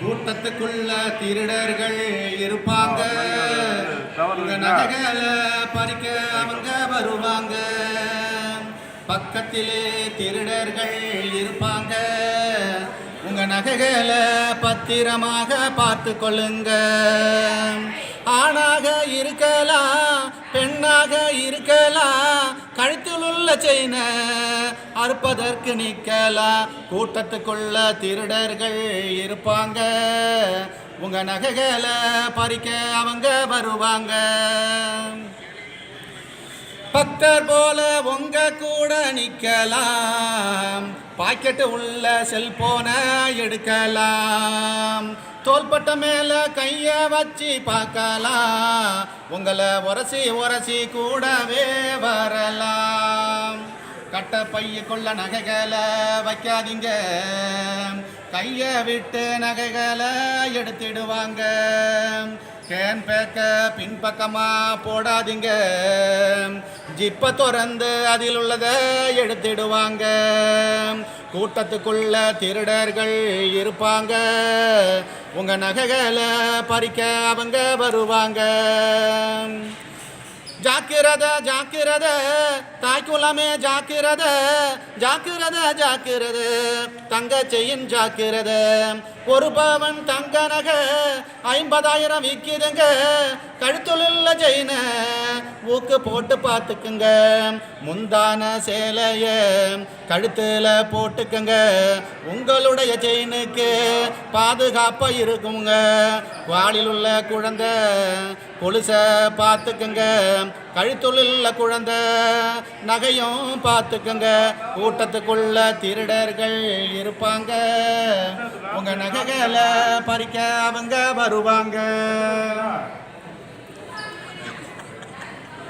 கூட்டத்துக்குள்ள திருடர்கள் இருப்பாங்க. நகைகளை பறிக்க அவங்க வருவாங்க. பக்கத்திலே திருடர்கள் இருப்பாங்க. உங்க நகைகளை பத்திரமாக பார்த்து கொள்ளுங்க. ஆணாக இருக்கலாம் பெண்ணாக இருக்கலாம். கழுத்தில் உள்ள செயினை அறுப்பதற்கு நிற்கலாம் கூட்டத்துக்குள்ள திருடர்கள் இருப்பாங்க. உங்கள் நகைகளை பறிக்க அவங்க வருவாங்க. பக்தர் போல உங்க கூட நிக்கலாம் பாக்கெட்டு உள்ள செல்போனை எடுக்கலாம். தோல்பட்ட மேல கைய வச்சு பார்க்கலாம். உங்களை உரசி உரசி கூடவே வரலாம். கட்ட பையக்குள்ள நகைகளை வைக்காதீங்க. கைய விட்டு நகைகளை எடுத்திடுவாங்க. கேன் பேக்க பின்பக்கமா போடாதீங்க. ஜிப்ப துறந்து அதில் உள்ளதை எடுத்திடுவாங்க. கூட்டத்துக்குள்ள திருடர்கள் இருப்பாங்க. உங்க நகைகளை பறிக்க அவங்க வருவாங்க. ஜாக்கிரத ஜாக்கிரத தாய்க்குலமே ஜாக்கிரத ஜாக்கிரத ஜாக்கிரத தங்க செயின் ஜாக்கிரத. ஒரு பவன் தங்க நகை ஐம்பதாயிரம் விற்கிதுங்க. கழுத்துள்ள செயின ஊக்கு போட்டு பார்த்துக்குங்க. முந்தான சேலைய கழுத்தில் போட்டுக்குங்க. உங்களுடைய செயினுக்கு பாதுகாப்பாக இருக்குங்க. வாளில் உள்ள குழந்தை கொலுச பார்த்துக்குங்க. கழுத்துள்ள குழந்தை நகையும் பார்த்துக்குங்க. கூட்டத்துக்குள்ள திருடர்கள் இருப்பாங்க. உங்கள் நகைகளை பறிக்க அவங்க வருவாங்க.